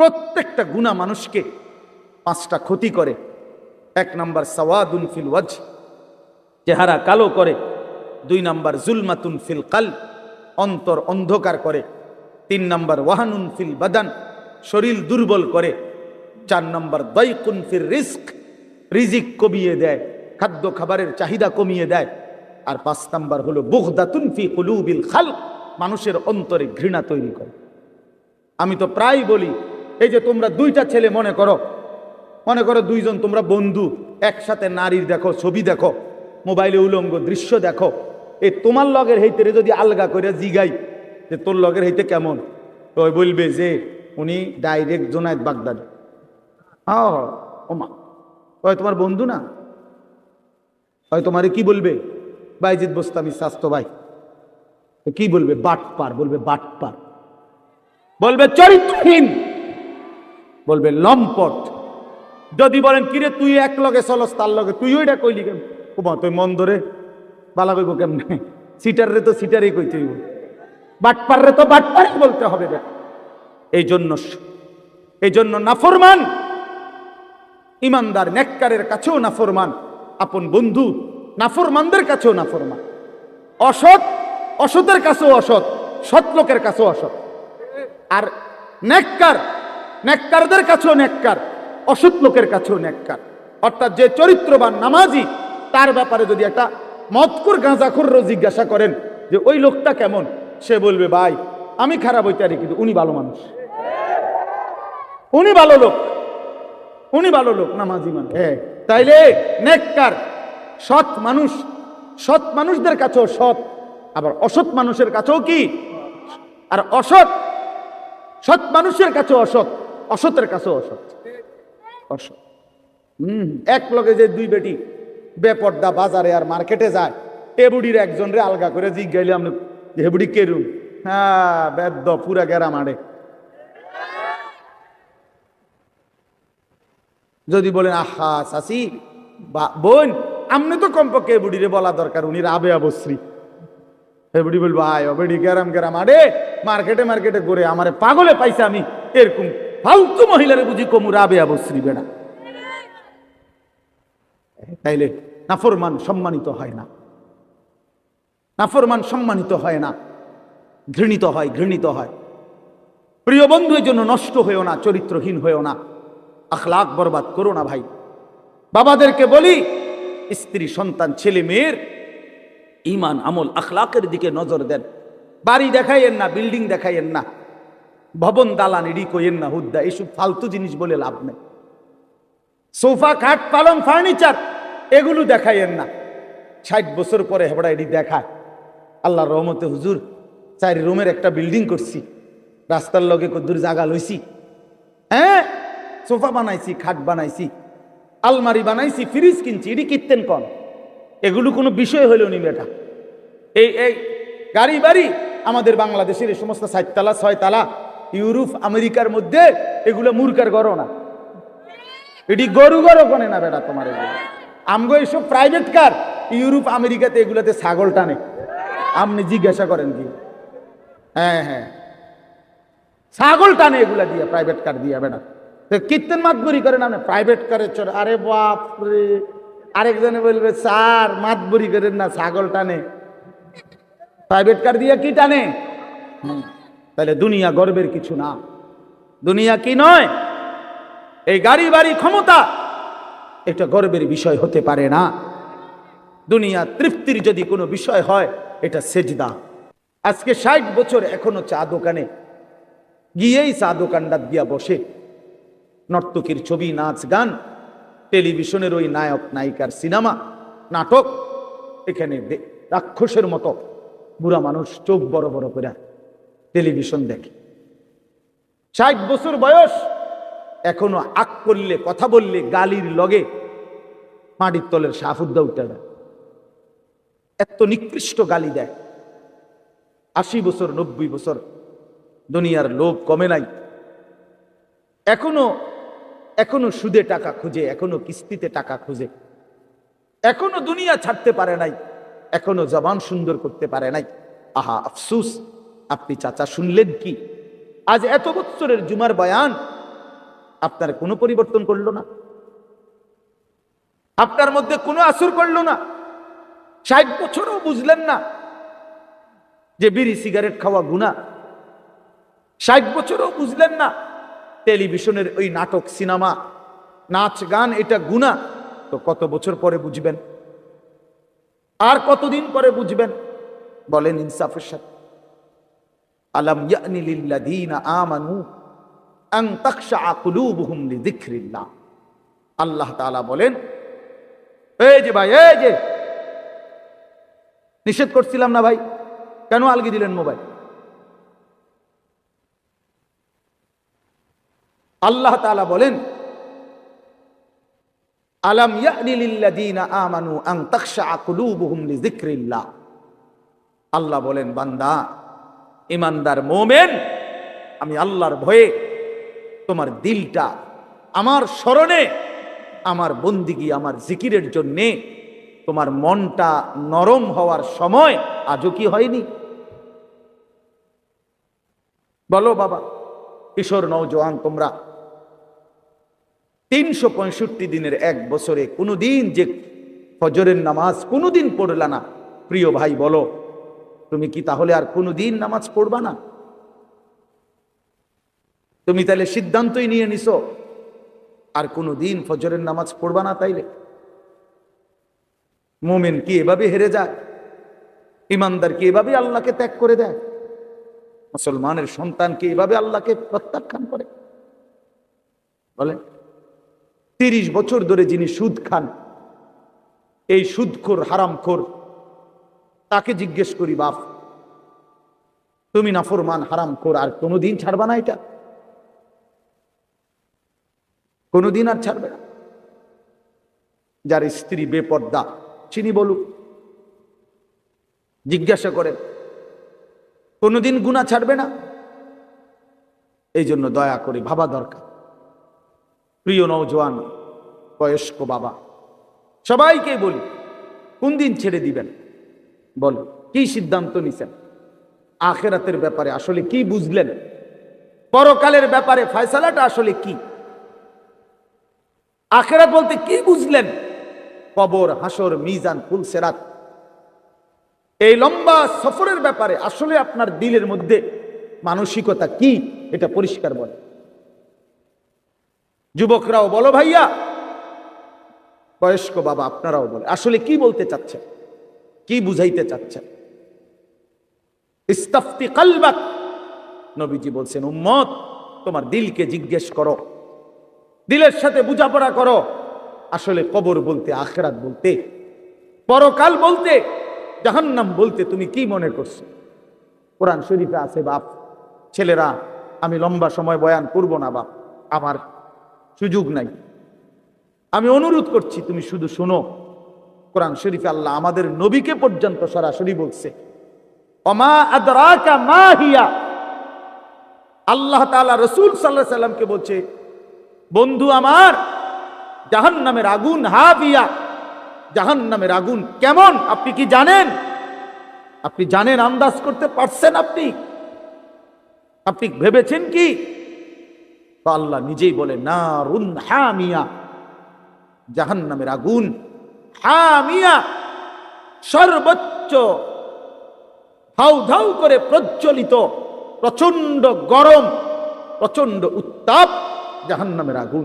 প্রত্যেকটা গুণা মানুষকে পাঁচটা ক্ষতি করে। এক নাম্বার সওয়াদুন ফিল ওয়াজ চেহারা কালো করে। দুই নাম্বার জুলমাতুন ফিল কাল অন্তর অন্ধকার করে। তিন নাম্বার ওয়াহানুন ফিল বাদান, শরীর দুর্বল করে। চার নাম্বার দয়কুন ফির রিস্ক, রিজিক কমিয়ে দেয়, খাদ্য খাবারের চাহিদা কমিয়ে দেয়। আর পাঁচ নাম্বার হলো বুগদাতুন ফি কুলুবিল খাল মানুষের অন্তরে ঘৃণা তৈরি করে। আমি তো প্রায় বলি এই যে তোমরা দুইটা ছেলে মনে করো মনে করো দুইজন তোমরা বন্ধু, একসাথে নারীর দেখো, ছবি দেখো, মোবাইলে উলঙ্গ দৃশ্য দেখো এই তোমার লগের হইতে যদি আলগা করে জিগাই, যে তোর লগের হইতে কেমন? ওই বলবে যে উনি ডাইরেক্ট জোনায়দ বাগদাদি। হ্যাঁ ওই তোমার বন্ধু না? হয় তোমারে কি বলবে? বাইজিৎ বোস্তামি স্বাস্থ্য ভাই। কি বলবে? বাটপার বলবে বাটপার। বলবে চরিত্রহীন। বলবে, লম্পট। যদি বলেন, কিরে, তুই এক লগে চলস, তার লগে? তুই ওইটা কইলি কেন? কুমা তুই মন ধরে বালা কইব কেমনে? সিটার রে তো সিটারই কইতে হইব। বাটপার রে তো বাটপারই বলতে হবে এই জন্য এই জন্য নাফরমান। ইমানদার, নেককারের কাছেও নাফরমান। আপন বন্ধু, নাফরমানদের কাছেও নাফরমান। অসৎ, অসতের কাছেও অসৎ, সৎ লোকের কাছেও অসৎ। আর নেককার নেককারদের কাছেও নেককার, অসৎ লোকের কাছেও নেককার। অর্থাৎ যে চরিত্রবান নামাজি, তার ব্যাপারে যদি একটা মতকুর গাঁজাখুরও জিজ্ঞাসা করেন যে, ওই লোকটা কেমন? সে বলবে, ভাই, আমি খারাপ হইতে পারি, কিন্তু উনি ভালো মানুষ। উনি ভালো লোক। উনি ভালো লোক, নামাজি মানুষ। হ্যাঁ তাইলে নেককার, সৎ মানুষ, সৎ মানুষদের কাছেও সৎ, আবার অসৎ মানুষের কাছেও কি? আর অসৎ, সৎ মানুষের কাছেও অসৎ। অসতের কাছেও অসৎ। অসৎ। হম। এক লগে যে দুই বেটি বেপর্দা বাজারে আর মার্কেটে যায় এ বুড়ির একজন রে আলগা করে জিজ্ঞাইলে আপনি হে বুড়ি কেরুম হ্যাঁ বেদ্য পুরা গেরা মারে যদি বলেন আহা চাষি বা- বোন আমনে তো কমপক্ষে বুড়িরে বলা দরকার উনি রাবে অবশ্রী। হে বুড়ি বলব আয় ও বেড়ি গেরাম গেরাম আরে মার্কেটে মার্কেটে করে আমারে পাগলে পাইছে আমি এরকম ফালতু মহিলারে বুঝি কমু রাবে অবশ্রী বেড়া। তাইলে নাফরমান সম্মানিত হয় না। নাফরমান সম্মানিত হয় না। ঘৃণিত হয় ঘৃণিত হয়। প্রিয় বন্ধু এর জন্য নষ্ট হয়েও না, চরিত্রহীন হয়েও না। আখলাক বরবাদ করো না ভাই। বাবাদেরকে বলি, স্ত্রী, সন্তান, ছেলে, মেয়ের ইমান, আমল আখলাকের দিকে নজর দেন। বাড়ি দেখাইয়েন না, বিল্ডিং দেখাইয়েন না। ভবন দালান এডি কইয়েন না হুদ্দা এইসব ফালতু জিনিস বলে লাভ নেই। সোফা, খাট, পালং, ফার্নিচার, এগুলো দেখাইয়েন না ষাট বছর পরে হেবড়া এটি দেখায়। আল্লাহ রহমতে, হুজুর, চারি রুমের একটা বিল্ডিং করছি। রাস্তার লগে কদ্দুর জাগা লইছি। হ্যাঁ? সোফা বানাইছি, খাট বানাইছি, আলমারি বানাইছি, ফ্রিজ কিনছি, এটি কিনতেন কন? এগুলো কোনো বিষয় হইল নি বেটা? এই এই, গাড়ি বাড়ি, আমাদের বাংলাদেশের এই সমস্ত সাততলা ছয়তলা ইউরোপ আমেরিকার মধ্যে এগুলো মূর্খার গড় না। এটি গরু গরু কনে না বেটা তোমার এগুলো। আমগো এইসব প্রাইভেট কার ইউরোপ আমেরিকাতে এগুলোতে ছাগল টানে। আপনি জিজ্ঞাসা করেন কি? হ্যাঁ হ্যাঁ। ছাগল টানে এগুলা দিয়া প্রাইভেট কার দিয়া বেটা কীর্তন মাতবরি করেন আপনি? প্রাইভেট কারে চড় আরে বাপ রে আরেকজনে বলবে স্যার মাতবরি করেন না ছাগল টানে। প্রাইভেট কার দিয়া কি টানে? হুম, তাহলে দুনিয়া গর্বের কিছু না। দুনিয়া কি নয়? এই গাড়ি বাড়ি ক্ষমতা, এটা গর্বের বিষয় হতে পারে না। দুনিয়া তৃপ্তির যদি কোনো বিষয় হয়, এটা সেজদা। আজকে ষাট বছর এখনও চা দোকানে। গিয়েই চা দোকানটা দিয়া বসে। নর্তকীর ছবি, নাচ, গান, টেলিভিশনের ওই নায়ক, নায়িকার সিনেমা, নাটক, এখানে রাক্ষসের মতো। বুড়া মানুষ চোখ বড় বড় করে টেলিভিশন দেখে। ষাট বছর বয়স, এখনও আক করলে, কথা বললে, গালির লগে মাটির তলের সাফুদ্দা উঠে এত নিকৃষ্ট গালি দেয়। আশি বছর, নব্বই বছর, দুনিয়ার লোভ কমে নাই। এখনও এখনও সুদে টাকা খুঁজে, এখনও কিস্তিতে টাকা খুঁজে। এখনও দুনিয়া ছাড়তে পারে নাই, এখনও জবান সুন্দর করতে পারে নাই। আহা, আফসুস। আপনি চাচা শুনলেন কি? আজ এত বছরের জুমার বয়ান, আপনার কোনো পরিবর্তন করল না। আপনার মধ্যে কোনো আসর করল না। ষাট বছরও বুঝলেন না যে বিড়ি, সিগারেট খাওয়া গুণা ষাট বছরও বুঝলেন না টেলিভিশনের ওই নাটক, সিনেমা, নাচ, গান, এটা গুণা তো কত বছর পরে বুঝবেন? আর কতদিন পরে বুঝবেন? বলেন ইনসাফের সাথে। আলম ইয়ানি লিল্লাযীনা আমানু আন তাখশা কুলুবুহুম লিযিকরিল্লাহ। আল্লাহ তাআলা বলেন, এই যে ভাই, এই যে, নিষেধ করছিলাম না ভাই, কেন আলগি দিলেন মোবাইল? আল্লাহ তাআলা বলেন, আলম ইয়ানি লিল্লাযীনা আমানু আন তাখশা কুলুবুহুম লিযিকরিল্লাহ। আল্লাহ বলেন, বান্দা ইমানদার মোমেন, আমি আল্লাহর ভয়ে তোমার দিলটা আমার স্মরণে, আমার বন্দিগি, আমার জিকিরের জন্যে তোমার মনটা নরম হওয়ার সময় আজও কি হয়নি? বলো বাবা, কিশোর নৌজওয়ান তোমরা তিনশো পঁয়ষট্টি দিনের এক বছরে কোনোদিন যে ফজরের নামাজ কোনোদিন পড়লা না। প্রিয় ভাই, বলো তুমি কি তাহলে আর কোনোদিন নামাজ পড়বা না? তুমি তাহলে সিদ্ধান্তই নিয়ে নিছো, আর কোনোদিন ফজরের নামাজ পড়বা না তাইলে? মোমেন কি এভাবে হেরে যায়? ইমানদার কি এভাবে আল্লাহকে ত্যাগ করে দেয়? মুসলমানের সন্তান কি এভাবে আল্লাহকে প্রত্যাখ্যান করে? বলে তিরিশ বছর ধরে যিনি সুদ খান, এই সুদখোর, হারামখোর তাকে জিজ্ঞেস করি, বাপ, তুমি নাফরমান হারাম খোর, আর কোনোদিন ছাড়বা না এটা? কোনোদিন আর ছাড়বে না। যার স্ত্রী বেপর্দা, চিনি বলুক, জিজ্ঞাসা করেন, কোনোদিন গুণা ছাড়বে না? এই জন্য দয়া করে ভাবা দরকার। প্রিয় নৌজওয়ান বয়স্ক বাবা সবাইকে বলি, কোন দিন ছেড়ে দিবেন? বল, কি সিদ্ধান্ত নিছেন? আখেরাতের ব্যাপারে আসলে কি বুঝলেন? পরকালের ব্যাপারে ফয়সালাটা আসলে কি? আখেরাত বলতে কি বুঝলেন? কবর, হাসর, মিজান ফুলসেরাত এই লম্বা সফরের ব্যাপারে আসলে আপনার দিলের মধ্যে মানসিকতা কি? এটা পরিষ্কার বলে। যুবকরাও বলো ভাইয়া, বয়স্ক বাবা আপনারাও বলে, আসলে কি বলতে চাচ্ছেন? কি বুঝাইতে চাচ্ছেন? ইস্তাফতি কালবাক। নবীজি বলছেন, উম্মত, তোমার দিলকে জিজ্ঞেস করো। দিলের সাথে বুঝাপড়া করো। আসলে কবর বলতে, আখরাত বলতে, পরকাল বলতে, জাহান্নাম বলতে তুমি কি মনে করছ? কোরআন শরীফে আছে, বাপ, ছেলেরা, আমি লম্বা সময় বয়ান করব না, বাপ। আমার সুযোগ নাই। আমি অনুরোধ করছি, তুমি শুধু শোনো। কোরআন শরীফে আল্লাহ আমাদের নবীকে পর্যন্ত সরাসরি বলছে অমা আদরাকা মা হিয়া? আল্লাহ তাআলা রসুল সাল্লাহ সাল্লামকে বলছে, বন্ধু আমার জাহান নামের আগুন হাবিয়া। জাহান নামের আগুন কেমন, আপনি কি জানেন? আপনি জানেন, আন্দাজ করতে পারছেন আপনি? আপনি ভেবেছেন কি? আল্লাহ নিজেই বলে না রুন হামিয়া। জাহান নামের আগুন হামিয়া সর্বোচ্চ ধাউ ধাউ করে প্রজ্বলিত প্রচণ্ড গরম প্রচণ্ড উত্তাপ জাহান্নামের আগুন।